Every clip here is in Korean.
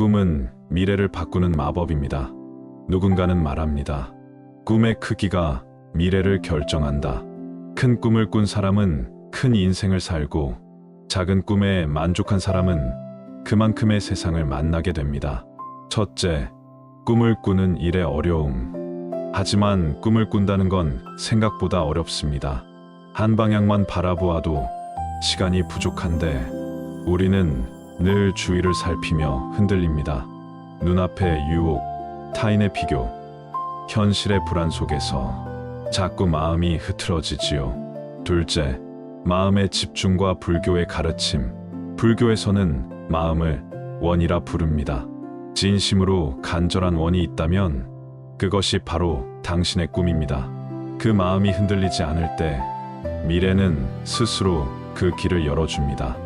꿈은 미래를 바꾸는 마법입니다. 누군가는 말합니다. 꿈의 크기가 미래를 결정한다. 큰 꿈을 꾼 사람은 큰 인생을 살고 작은 꿈에 만족한 사람은 그만큼의 세상을 만나게 됩니다. 첫째, 꿈을 꾸는 일의 어려움. 하지만 꿈을 꾼다는 건 생각보다 어렵습니다. 한 방향만 바라보아도 시간이 부족한데 우리는 늘 주위를 살피며 흔들립니다. 눈앞의 유혹, 타인의 비교, 현실의 불안 속에서 자꾸 마음이 흐트러지지요. 둘째, 마음의 집중과 불교의 가르침. 불교에서는 마음을 원이라 부릅니다. 진심으로 간절한 원이 있다면 그것이 바로 당신의 꿈입니다. 그 마음이 흔들리지 않을 때 미래는 스스로 그 길을 열어줍니다.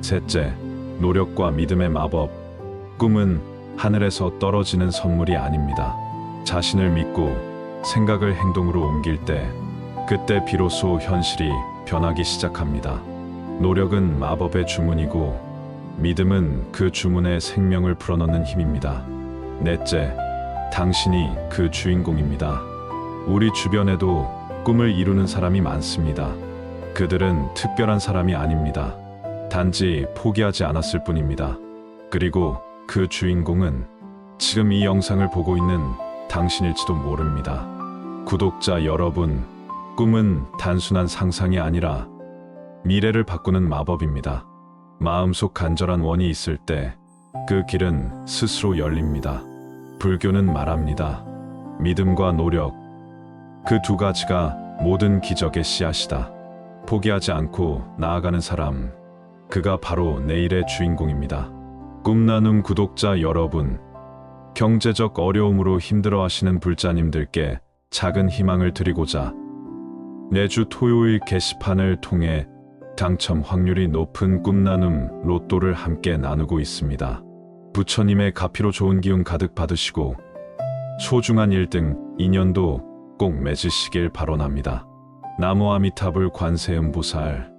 셋째, 노력과 믿음의 마법. 꿈은 하늘에서 떨어지는 선물이 아닙니다. 자신을 믿고 생각을 행동으로 옮길 때 그때 비로소 현실이 변하기 시작합니다. 노력은 마법의 주문이고 믿음은 그 주문에 생명을 불어넣는 힘입니다. 넷째, 당신이 그 주인공입니다. 우리 주변에도 꿈을 이루는 사람이 많습니다. 그들은 특별한 사람이 아닙니다. 단지 포기하지 않았을 뿐입니다. 그리고 그 주인공은 지금 이 영상을 보고 있는 당신일지도 모릅니다. 구독자 여러분, 꿈은 단순한 상상이 아니라 미래를 바꾸는 마법입니다. 마음속 간절한 원이 있을 때 그 길은 스스로 열립니다. 불교는 말합니다. 믿음과 노력. 그 두 가지가 모든 기적의 씨앗이다. 포기하지 않고 나아가는 사람. 그가 바로 내일의 주인공입니다. 꿈나눔 구독자 여러분. 경제적 어려움으로 힘들어하시는 불자님들께 작은 희망을 드리고자 매주 토요일 게시판을 통해 당첨 확률이 높은 꿈나눔 로또를 함께 나누고 있습니다. 부처님의 가피로 좋은 기운 가득 받으시고 소중한 1등 인연도 꼭 맺으시길 바론합니다. 나무 아미타불 관세음보살